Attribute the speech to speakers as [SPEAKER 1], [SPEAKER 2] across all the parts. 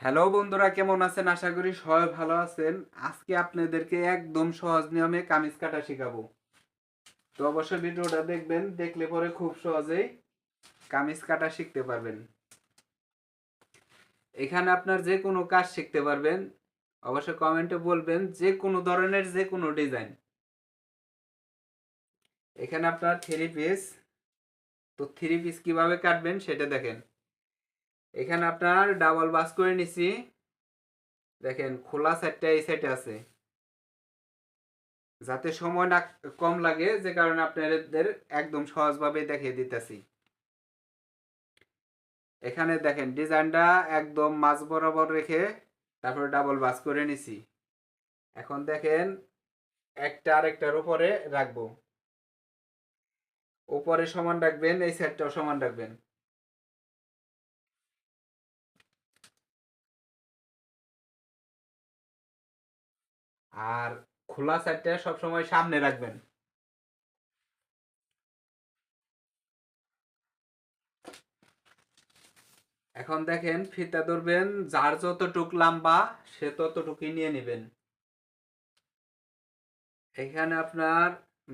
[SPEAKER 1] Hello বন্ধুরা, কেমন আছেন? আশা করি সবাই ভালো আছেন। আজকে আপনাদেরকে একদম সহজ নিয়মে কামিজ কাটা শেখাবো। তো অবশ্যই ভিডিওটা দেখবেন, দেখলে পরে খুব সহজেই কামিজ কাটা শিখতে পারবেন। এখানে আপনার যে কোনো কাজ শিখতে পারবেন। অবশ্যই কমেন্টে বলবেন যে কোনো ধরনের যে কোনো ডিজাইন। এখানে আপনার থ্রি পিস, তো থ্রি পিস কীভাবে কাটবেন সেটা দেখেন। এখানে আপনার ডাবল বাস করে নিছি। দেখেন, খোলা সাইডটা এই সাইডে আছে। যাতে সময় না কম লাগে, যে কারণে আপনাদের একদম সহজভাবে দেখিয়ে দিতেছি। এখানে দেখেন ডিজাইনটা একদম মাঝ বরাবর রেখে তারপরে ডাবল বাস করে নিছি। এখন দেখেন, একটা আরেকটার উপরে রাখব। উপরে সমান রাখবেন, এই সাইডটাও সমান রাখবেন। আর খোলা সাইডটা সবসময় সামনে রাখবেন। এখন দেখেন ফিতা ধরবেন, যার যতটুক লম্বা, সে ততটুকুই নিয়ে নেবেন। এখানে আপনার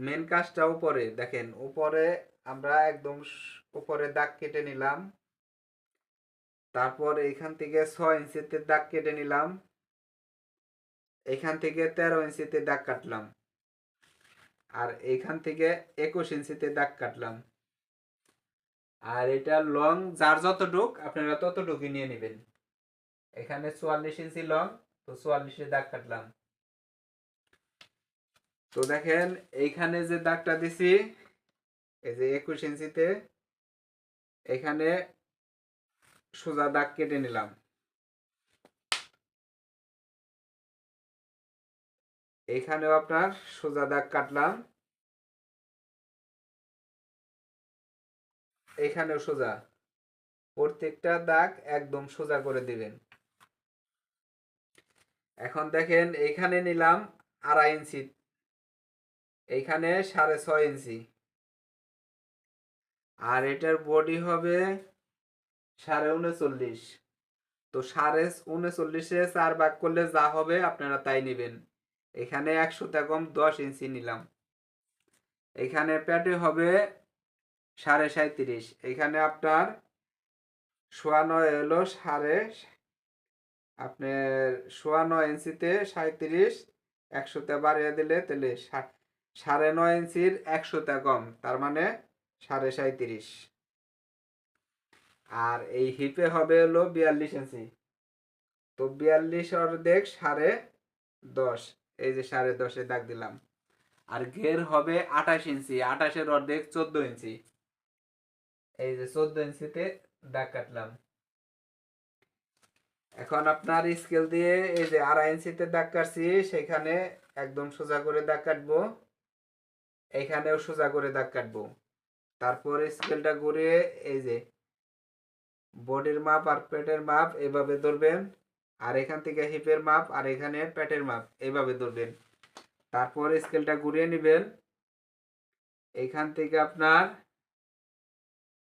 [SPEAKER 1] মেন কাজটা উপরে, দেখেন, উপরে আমরা একদম উপরে দাগ কেটে নিলাম। তারপর এখান থেকে ছয় ইঞ্চিতে দাগ কেটে নিলাম। এখান থেকে তেরো ইঞ্চিতে দাগ কাটলাম। আর এইখান থেকে একুশ ইঞ্চিতে দাগ কাটলাম। আর এটা লং যার যতটুক, আপনারা ততটুকুই নিয়ে নেবেন। এখানে চুয়াল্লিশ ইঞ্চি লং তো চুয়াল্লিশে দাগ কাটলাম। তো দেখেন, এইখানে যে দাগটা দিছি, এই যে একুশ ইঞ্চিতে, এখানে সোজা দাগ কেটে নিলাম। এখানেও আপনার সোজা দাগ কাটলাম। এখানেও সোজা। প্রত্যেকটা দাগ একদম সোজা করে দিবেন। এখন দেখেন এইখানে নিলাম আড়াই ইঞ্চি। এইখানে সাড়ে ছয় ইঞ্চি। আর এটার বডি হবে সাড়ে উনচল্লিশ। তো সাড়ে উনচল্লিশে চার ভাগ করলে যা হবে আপনারা তাই নেবেন। এখানে একশোটা কম দশ ইঞ্চি নিলাম। এখানে প্যাটে হবে সাড়ে সাঁত্রিশ এখানে আপনার সোয়া নয় হলো সাড়ে আপনার সোয়া নয় ইঞ্চিতে সাঁত্রিশ একশোতে বাড়িয়ে দিলে তাহলে সাড়ে নয় ইঞ্চির একশোটা কম তার মানে সাড়ে সাঁত্রিশ আর এই হিপে হবে হলো বিয়াল্লিশ ইঞ্চি। তো বিয়াল্লিশ অর্ধেক সাড়ে দশ। এই যে সাড়ে দশে দাগ দিলাম। আর ঘের হবে আঠাশ ইঞ্চি, আঠাশের অর্ধেক চোদ্দ ইঞ্চি। এই যে চোদ্দ ইঞ্চিতে দাগ কাটলাম। এখন আপনার স্কেল দিয়ে এই যে আড়াই ইঞ্চিতে দাগ কাটছি, সেখানে একদম সোজা করে দাগ কাটবো। এইখানেও সোজা করে দাগ কাটবো। তারপর স্কেলটা ঘুরিয়ে এই যে বডির মাপ আর পেটের মাপ এভাবে ধরবেন। আর এখান থেকে হিপের মাপ আর এখানে পেটের মাপ এইভাবে ধরবেন। তারপর স্কেলটা ঘুরিয়ে নেবেন। এখান থেকে আপনার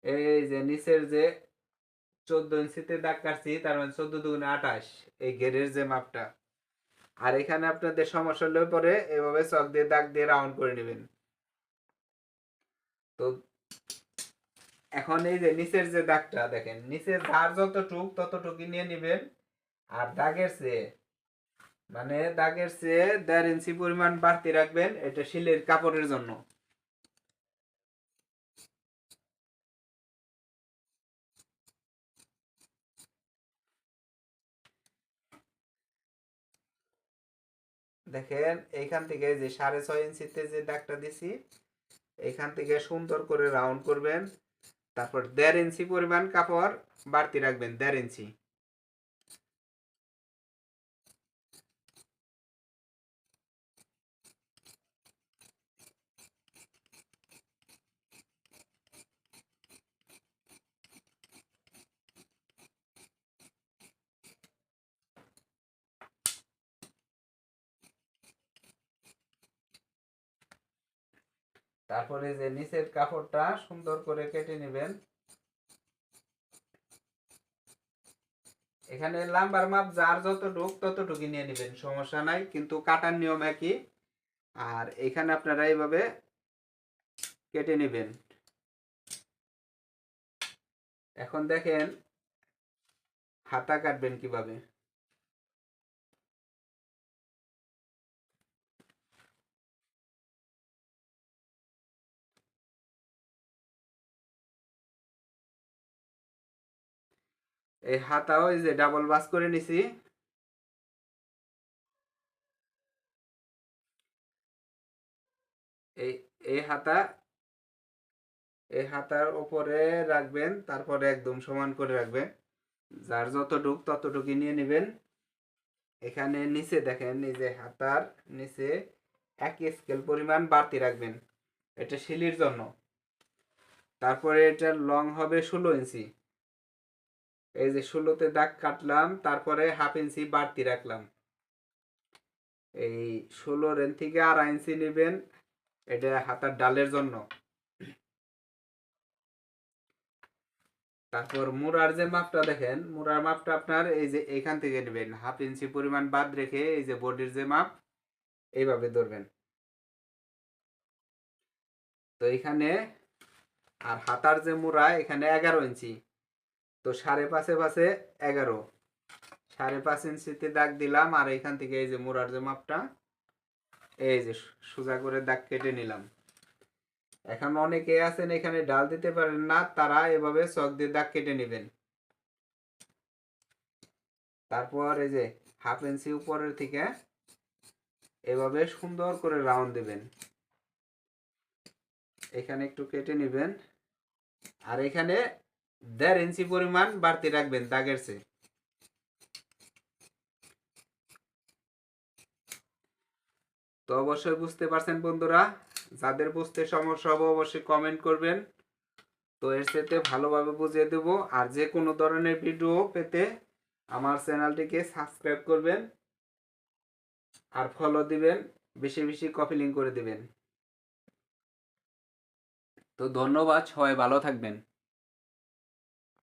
[SPEAKER 1] এই যে নিচের যে চোদ্দ ইঞ্চিতে দাগ কাটছি, তার মানে চোদ্দ দুগুণে আঠাশ, এই গেরের যে মাপটা। আর এখানে আপনাদের সমস্যা হলে পরে এভাবে চক দিয়ে দাগ দিয়ে রাউন্ড করে নেবেন। তো এখন এই যে নিচের যে দাগটা, দেখেন, নিচের ধার যতটুক ততটুকু নিয়ে নেবেন। আর দাগের চেয়ে মানে দাগের চেয়ে দেড় ইঞ্চি পরিমাণ বাড়তি রাখবেন এটা শিলের কাপড়ের জন্য। দেখেন, এইখান থেকে যে সাড়ে ছয় ইঞ্চিতে যে দাগটা দিছি, এইখান থেকে সুন্দর করে রাউন্ড করবেন। তারপর দেড় ইঞ্চি পরিমাণ কাপড় বাড়তি রাখবেন, দেড় ইঞ্চি। তারপরে যে নিচের কাপড়টা সুন্দর করে কেটে নেবেন। এখানে লাম্বার মাপ যার যতটুক ততটুকু নিয়ে নেবেন, সমস্যা নাই, কিন্তু কাটার নিয়ম একই। আর এখানে আপনারা এইভাবে কেটে নেবেন। এখন দেখেন, হাতা কাটবেন কীভাবে? এই হাতাও এই যে ডাবল বাস করে নিছি। এই এই হাতা, এই হাতার উপরে রাখবেন, তারপরে একদম সমান করে রাখবেন। যার যতটুক ততটুকু নিয়ে নেবেন। এখানে নিচে দেখেন, এই যে হাতার নিচে এক স্কেল পরিমাণ বাড়তি রাখবেন। এটা শিলির জন্য। তারপরে এটার লং হবে ষোলো ইঞ্চি। এই যে ষোলোতে দাগ কাটলাম, তারপরে হাফ ইঞ্চি বাড়তি রাখলাম। এই ষোলো রেন থেকে আড়াই ইঞ্চি নেবেন, এটা হাতার ডালের জন্য। তারপর মুরার যে মাপটা দেখেন মুরার মাপটা আপনার এই যে এখান থেকে নেবেন। হাফ ইঞ্চি পরিমাণ বাদ রেখে এই যে বডির যে মাপ, এইভাবে ধরবেন। তো এখানে আর হাতার যে মুড়া, এখানে এগারো ইঞ্চি তো সাড়ে পাঁচে পাশে এগারো। সাড়ে পাঁচ ইঞ্চিতে দাগ দিলাম আর এখান থেকে এই যে মোড়ার যে মাপটা, এই যে সোজা করে দাগ কেটে নিলাম। এখন অনেকে আছেন এখানে ডাল দিতে পারেন না, তারা এভাবে চক দিয়ে দাগ কেটে নেবেন। তারপর এই যে হাফ ইঞ্চি উপরের থেকে এভাবে সুন্দর করে রাউন্ড দিবেন। এখানে একটু কেটে নেবেন। আর এখানে দেড় ইঞ্চি পরিমাণ বাড়তি রাখবেন, দাগের চেয়ে। তো অবশ্যই বুঝতে পারছেন বন্ধুরা, যাদের বুঝতে সমস্যা হবে অবশ্যই কমেন্ট করবেন। তো এর সাথে ভালোভাবে বুঝিয়ে দেব, আর যে কোনো ধরনের ভিডিও পেতে আমার চ্যানেলটিকে সাবস্ক্রাইব করবেন, আর ফলো দিবেন, বেশি বেশি কপি লিঙ্ক করে দিবেন। তো ধন্যবাদ, সবাই ভালো থাকবেন।